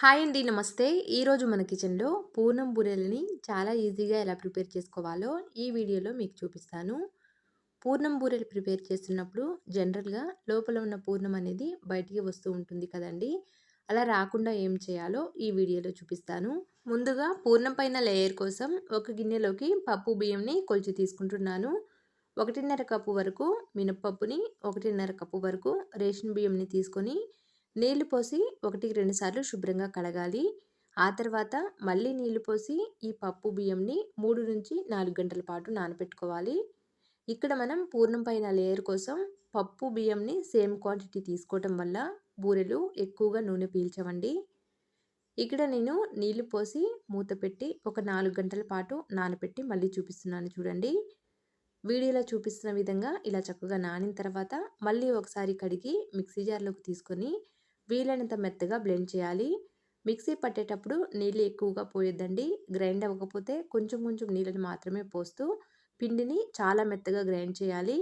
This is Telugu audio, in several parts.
హాయ్ అండి నమస్తే. ఈరోజు మన కిచెన్లో పూర్ణం బూరెలని చాలా ఈజీగా ఎలా ప్రిపేర్ చేసుకోవాలో ఈ వీడియోలో మీకు చూపిస్తాను. పూర్ణం బూరెలు ప్రిపేర్ చేస్తున్నప్పుడు జనరల్గా లోపల ఉన్న పూర్ణం అనేది బయటికి వస్తూ ఉంటుంది కదండి. అలా రాకుండా ఏం చేయాలో ఈ వీడియోలో చూపిస్తాను. ముందుగా పూర్ణం పైన లేయర్ కోసం ఒక గిన్నెలోకి పప్పు బియ్యంని కొలిచి తీసుకుంటున్నాను. ఒకటిన్నర కప్పు వరకు మినప్పప్పుని ఒకటిన్నర కప్పు వరకు రేషన్ బియ్యంని తీసుకొని నీళ్ళు పోసి ఒకటికి రెండుసార్లు శుభ్రంగా కడగాలి. ఆ తర్వాత మళ్ళీ నీళ్ళు పోసి ఈ పప్పు బియ్యంని మూడు నుంచి నాలుగు గంటల పాటు నానబెట్టుకోవాలి ఇక్కడ మనం పూర్ణం పైన లేయర్ కోసం పప్పు బియ్యంని సేమ్ క్వాంటిటీ తీసుకోవటం వల్ల బూరెలు ఎక్కువగా నూనె పీల్చవండి. ఇక్కడ నేను నీళ్ళు పోసి మూత పెట్టి ఒక నాలుగు గంటల పాటు నానబెట్టి మళ్ళీ చూపిస్తున్నాను చూడండి. వీడియోలో చూపిస్తున్న విధంగా ఇలా చక్కగా నానిన తర్వాత మళ్ళీ ఒకసారి కడిగి మిక్సీ జార్లోకి తీసుకొని వీలైనంత మెత్తగా బ్లెండ్ చేయాలి. మిక్సీ పట్టేటప్పుడు నీళ్ళు ఎక్కువగా పోయొద్దండి. గ్రైండ్ అవ్వకపోతే కొంచెం కొంచెం నీళ్ళని మాత్రమే పోస్తూ పిండిని చాలా మెత్తగా గ్రైండ్ చేయాలి.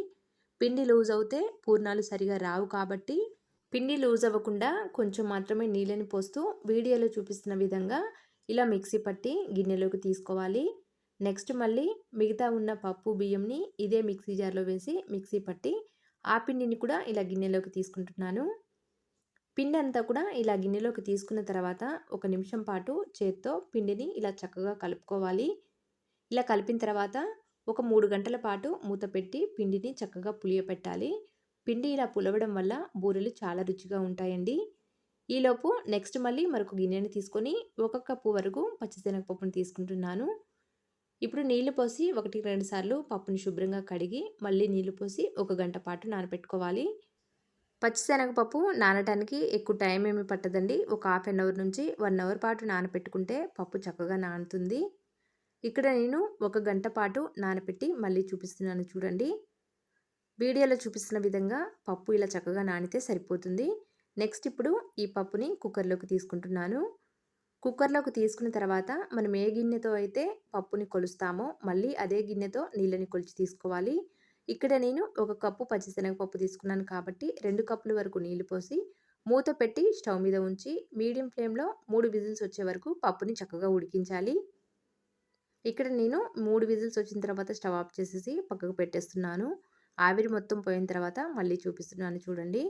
పిండి లూజ్ అవుతే పూర్ణాలు సరిగా రావు కాబట్టి పిండి లూజ్ అవ్వకుండా కొంచెం మాత్రమే నీళ్ళని పోస్తూ వీడియోలో చూపిస్తున్న విధంగా ఇలా మిక్సీ పట్టి గిన్నెలోకి తీసుకోవాలి. నెక్స్ట్ మళ్ళీ మిగతా ఉన్న పప్పు బియ్యంని ఇదే మిక్సీ జార్లో వేసి మిక్సీ పట్టి ఆ పిండిని కూడా ఇలా గిన్నెలోకి తీసుకుంటున్నాను. పిండి అంతా కూడా ఇలా గిన్నెలోకి తీసుకున్న తర్వాత ఒక నిమిషం పాటు చేత్తో పిండిని ఇలా చక్కగా కలుపుకోవాలి. ఇలా కలిపిన తర్వాత ఒక మూడు గంటల పాటు మూత పెట్టి పిండిని చక్కగా పులియపెట్టాలి పిండి ఇలా పులవడం వల్ల బూరెలు చాలా రుచిగా ఉంటాయండి. ఈలోపు నెక్స్ట్ మళ్ళీ మరొక గిన్నెని తీసుకొని ఒక కప్పు వరకు పచ్చిశనగపప్పును తీసుకుంటున్నాను. ఇప్పుడు నీళ్ళు పోసి ఒకటి రెండు సార్లు పప్పుని శుభ్రంగా కడిగి మళ్ళీ నీళ్ళు పోసి ఒక గంట పాటు నానబెట్టుకోవాలి పచ్చిశనగపప్పు నానటానికి ఎక్కువ టైం ఏమి పట్టదండి. ఒక హాఫ్ అన్ అవర్ నుంచి వన్ అవర్ పాటు నానపెట్టుకుంటే పప్పు చక్కగా నానుతుంది. ఇక్కడ నేను ఒక గంట పాటు నానపెట్టి మళ్ళీ చూపిస్తున్నాను చూడండి. వీడియోలో చూపిస్తున్న విధంగా పప్పు ఇలా చక్కగా నానితే సరిపోతుంది. నెక్స్ట్ ఇప్పుడు ఈ పప్పుని కుక్కర్లోకి తీసుకుంటున్నాను. కుక్కర్లోకి తీసుకున్న తర్వాత మనం ఏ గిన్నెతో అయితే పప్పుని కొలుస్తామో మళ్ళీ అదే గిన్నెతో నీళ్ళని కొలిచి తీసుకోవాలి. ఇక్కడ నేను ఒక కప్పు పచ్చిశనగపప్పు తీసుకున్నాను కాబట్టి రెండు కప్పుల వరకు నీళ్ళు పోసి మూత పెట్టి స్టవ్ మీద ఉంచి మీడియం ఫ్లేమ్లో మూడు విజిల్స్ వచ్చే వరకు పప్పుని చక్కగా ఉడికించాలి. ఇక్కడ నేను మూడు విజిల్స్ వచ్చిన తర్వాత స్టవ్ ఆఫ్ చేసేసి పక్కకు పెట్టేస్తున్నాను. ఆవిరి మొత్తం పోయిన తర్వాత మళ్ళీ చూపిస్తున్నాను చూడండి.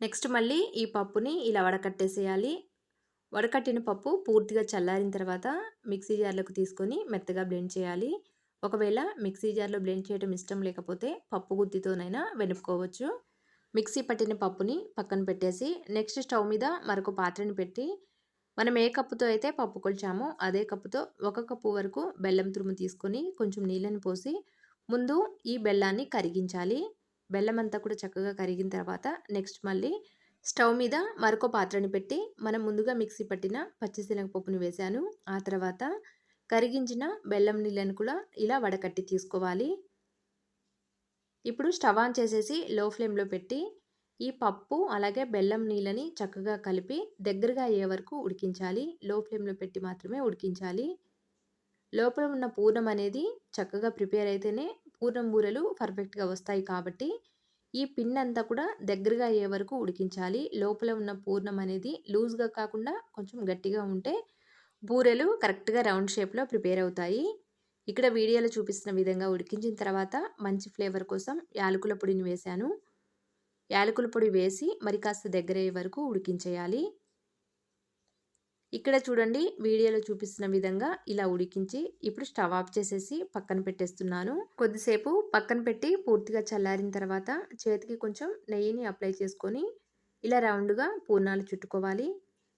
నెక్స్ట్ మళ్ళీ ఈ పప్పుని ఇలా వడకట్టేసేయాలి. వడకట్టిన పప్పు పూర్తిగా చల్లారిన తర్వాత మిక్సీ జార్లకు తీసుకొని మెత్తగా బ్లెండ్ చేయాలి. ఒకవేళ మిక్సీ జార్లో బ్లెండ్ చేయడం ఇష్టం లేకపోతే పప్పు గుత్తితోనైనా వెనుపుకోవచ్చు మిక్సీ పట్టిన పప్పుని పక్కన పెట్టేసి నెక్స్ట్ స్టవ్ మీద మరొక పాత్రని పెట్టి మనం ఏ కప్పుతో అయితే పప్పు కొలిచామో అదే కప్పుతో ఒక కప్పు వరకు బెల్లం తురుము తీసుకొని కొంచెం నీళ్ళని పోసి ముందు ఈ బెల్లాన్ని కరిగించాలి. బెల్లం అంతా కూడా చక్కగా కరిగిన తర్వాత నెక్స్ట్ మళ్ళీ స్టవ్ మీద మరొక పాత్రని పెట్టి మనం ముందుగా మిక్సీ పట్టిన పచ్చిశనగపప్పుని వేశాను. ఆ తర్వాత కరిగించిన బెల్లం నీళ్ళను కూడా ఇలా వడకట్టి తీసుకోవాలి. ఇప్పుడు స్టవ్ ఆన్ చేసేసి లో ఫ్లేమ్లో పెట్టి ఈ పప్పు అలాగే బెల్లం నీళ్ళని చక్కగా కలిపి దగ్గరగా అయ్యే వరకు ఉడికించాలి. లో ఫ్లేమ్లో పెట్టి మాత్రమే ఉడికించాలి. లోపల ఉన్న పూర్ణం అనేది చక్కగా ప్రిపేర్ అయితేనే పూర్ణం బూరెలు పర్ఫెక్ట్గా వస్తాయి కాబట్టి ఈ పిన్ అంతా కూడా దగ్గరగా అయ్యే వరకు ఉడికించాలి. లోపల ఉన్న పూర్ణం అనేది లూజ్గా కాకుండా కొంచెం గట్టిగా ఉంటే బూరెలు కరెక్ట్గా రౌండ్ షేప్లో ప్రిపేర్ అవుతాయి. ఇక్కడ వీడియోలో చూపిస్తున్న విధంగా ఉడికించిన తర్వాత మంచి ఫ్లేవర్ కోసం యాలకుల పొడిని వేశాను యాలకుల పొడి వేసి మరి కాస్త దగ్గరయ్యే వరకు ఉడికించేయాలి. ఇక్కడ చూడండి వీడియోలో చూపిస్తున్న విధంగా ఇలా ఉడికించి ఇప్పుడు స్టవ్ ఆఫ్ చేసేసి పక్కన పెట్టేస్తున్నాను. కొద్దిసేపు పక్కన పెట్టి పూర్తిగా చల్లారిన తర్వాత చేతికి కొంచెం నెయ్యిని అప్లై చేసుకొని ఇలా రౌండ్గా పూర్ణాలు చుట్టుకోవాలి.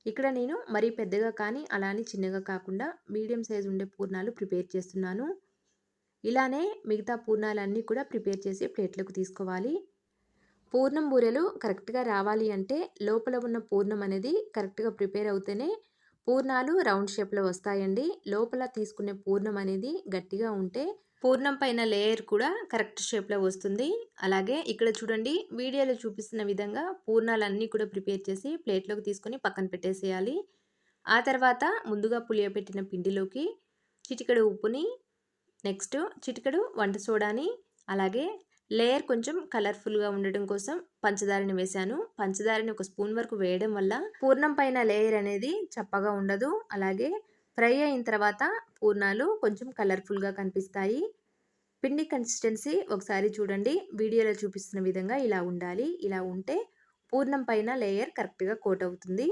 ఇక్కడ నేను మరీ పెద్దగా కానీ అలానే చిన్నగా కాకుండా మీడియం సైజ్ ఉండే పూర్ణాలు ప్రిపేర్ చేస్తున్నాను. ఇలానే మిగతా పూర్ణాలన్నీ కూడా ప్రిపేర్ చేసి ప్లేట్లకు తీసుకోవాలి. పూర్ణం బూరెలు కరెక్ట్గా రావాలి అంటే లోపల ఉన్న పూర్ణం అనేది కరెక్ట్గా ప్రిపేర్ అవుతేనే పూర్ణాలు రౌండ్ షేప్లో వస్తాయండి. లోపల తీసుకునే పూర్ణం అనేది గట్టిగా ఉంటే పూర్ణం పైన లేయర్ కూడా కరెక్ట్ షేప్లో వస్తుంది. అలాగే ఇక్కడ చూడండి వీడియోలో చూపిస్తున్న విధంగా పూర్ణాలన్నీ కూడా ప్రిపేర్ చేసి ప్లేట్లోకి తీసుకొని పక్కన పెట్టేసేయాలి. ఆ తర్వాత ముందుగా పులియబెట్టిన పిండిలోకి చిటికెడు ఉప్పుని నెక్స్ట్ చిటికెడు వంట సోడాని అలాగే లేయర్ కొంచెం కలర్ఫుల్గా ఉండడం కోసం పంచదారని వేశాను. పంచదారని ఒక స్పూన్ వరకు వేయడం వల్ల పూర్ణం పైన లేయర్ అనేది చప్పగా ఉండదు. అలాగే ఫ్రై అయిన తర్వాత పూర్ణాలు కొంచెం కలర్ఫుల్గా కనిపిస్తాయి. పిండి కన్సిస్టెన్సీ ఒకసారి చూడండి. వీడియోలో చూపిస్తున్న విధంగా ఇలా ఉండాలి. ఇలా ఉంటే పూర్ణం పైన లేయర్ కరెక్ట్గా కోట్ అవుతుంది.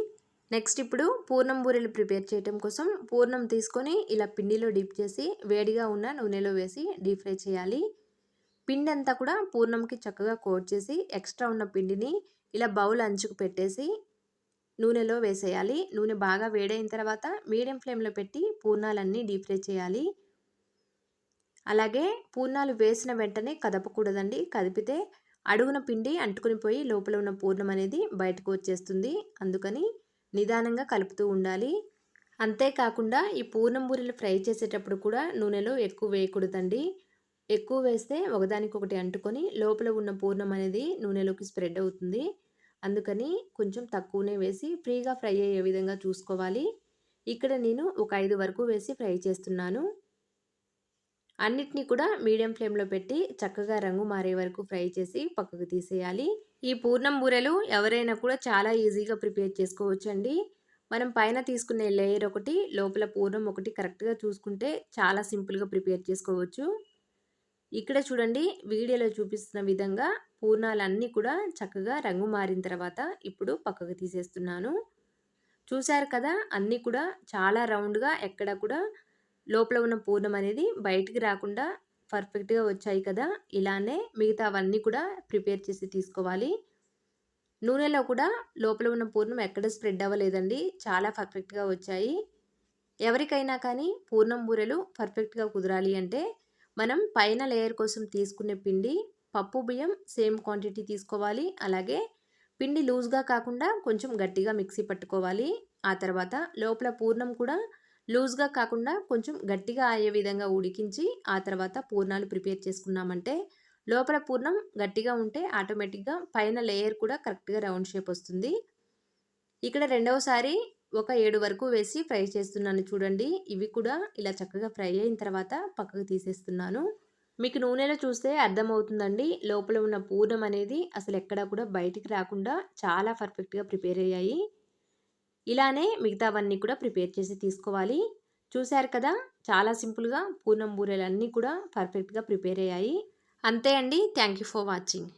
నెక్స్ట్ ఇప్పుడు పూర్ణం బూరెలు ప్రిపేర్ చేయడం కోసం పూర్ణం తీసుకొని ఇలా పిండిలో డీప్ చేసి వేడిగా ఉన్న నూనెలో వేసి డీప్ ఫ్రై చేయాలి. పిండి అంతా కూడా పూర్ణంకి చక్కగా కోట్ చేసి ఎక్స్ట్రా ఉన్న పిండిని ఇలా బౌల్ అంచుకు పెట్టేసి నూనెలో వేసేయాలి. నూనె బాగా వేడైన తర్వాత మీడియం ఫ్లేమ్లో పెట్టి పూర్ణాలన్నీ డీప్ ఫ్రై చేయాలి. అలాగే పూర్ణాలు వేసిన వెంటనే కదపకూడదండి. కదిపితే అడుగున పిండి అంటుకుని పోయి లోపల ఉన్న పూర్ణం అనేది బయటకు వచ్చేస్తుంది. అందుకని నిదానంగా కలుపుతూ ఉండాలి. అంతేకాకుండా ఈ పూర్ణం బూరెలు ఫ్రై చేసేటప్పుడు కూడా నూనెలో ఎక్కువ వేయకూడదండి. ఎక్కువ వేస్తే ఒకదానికొకటి అంటుకొని లోపల ఉన్న పూర్ణం అనేది నూనెలోకి స్ప్రెడ్ అవుతుంది. అందుకని కొంచెం తక్కువనే వేసి ఫ్రీగా ఫ్రై అయ్యే విధంగా చూసుకోవాలి. ఇక్కడ నేను ఒక ఐదు వరకు వేసి ఫ్రై చేస్తున్నాను. అన్నిటినీ కూడా మీడియం ఫ్లేమ్లో పెట్టి చక్కగా రంగు మారే వరకు ఫ్రై చేసి పక్కకు తీసేయాలి. ఈ పూర్ణం బూరెలు ఎవరైనా కూడా చాలా ఈజీగా ప్రిపేర్ చేసుకోవచ్చండి. మనం పైన తీసుకునే లేయర్ ఒకటి లోపల పూర్ణం ఒకటి కరెక్ట్గా చూసుకుంటే చాలా సింపుల్గా ప్రిపేర్ చేసుకోవచ్చు. ఇక్కడ చూడండి వీడియోలో చూపిస్తున్న విధంగా పూర్ణాలన్నీ కూడా చక్కగా రంగు మారిన తర్వాత ఇప్పుడు పక్కకు తీసేస్తున్నాను. చూశారు కదా అన్నీ కూడా చాలా రౌండ్గా ఎక్కడ కూడా లోపల ఉన్న పూర్ణం అనేది బయటికి రాకుండా పర్ఫెక్ట్గా వచ్చాయి కదా. ఇలానే మిగతా అవన్నీ కూడా ప్రిపేర్ చేసి తీసుకోవాలి. నూనెలో కూడా లోపల ఉన్న పూర్ణం ఎక్కడ స్ప్రెడ్ అవ్వలేదండి. చాలా పర్ఫెక్ట్గా వచ్చాయి. ఎవరికైనా కానీ పూర్ణం బూరెలు పర్ఫెక్ట్గా కుదరాలి అంటే మనం పైన లేయర్ కోసం తీసుకునే పిండి పప్పు బియ్యం సేమ్ క్వాంటిటీ తీసుకోవాలి. అలాగే పిండి లూజ్గా కాకుండా కొంచెం గట్టిగా మిక్సీ పట్టుకోవాలి. ఆ తర్వాత లోపల పూర్ణం కూడా లూజ్గా కాకుండా కొంచెం గట్టిగా అయ్యే విధంగా ఉడికించి ఆ తర్వాత పూర్ణాలు ప్రిపేర్ చేసుకున్నామంటే లోపల పూర్ణం గట్టిగా ఉంటే ఆటోమేటిక్గా పైన లేయర్ కూడా కరెక్ట్గా రౌండ్ షేప్ వస్తుంది. ఇక్కడ రెండవసారి ఒక ఏడు వరకు వేసి ఫ్రై చేస్తున్నాను చూడండి. ఇవి కూడా ఇలా చక్కగా ఫ్రై అయిన తర్వాత పక్కకు తీసేస్తున్నాను. మీకు నూనెలో చూస్తే అర్థమవుతుందండి. లోపల ఉన్న పూర్ణం అనేది అసలు ఎక్కడా కూడా బయటికి రాకుండా చాలా పర్ఫెక్ట్గా ప్రిపేర్ అయ్యాయి. ఇలానే మిగతావన్నీ కూడా ప్రిపేర్ చేసి తీసుకోవాలి. చూశారు కదా చాలా సింపుల్గా పూర్ణం బూరెలు అన్నీ కూడా పర్ఫెక్ట్గా ప్రిపేర్ అయ్యాయి. అంతే అండి. Thank you for watching.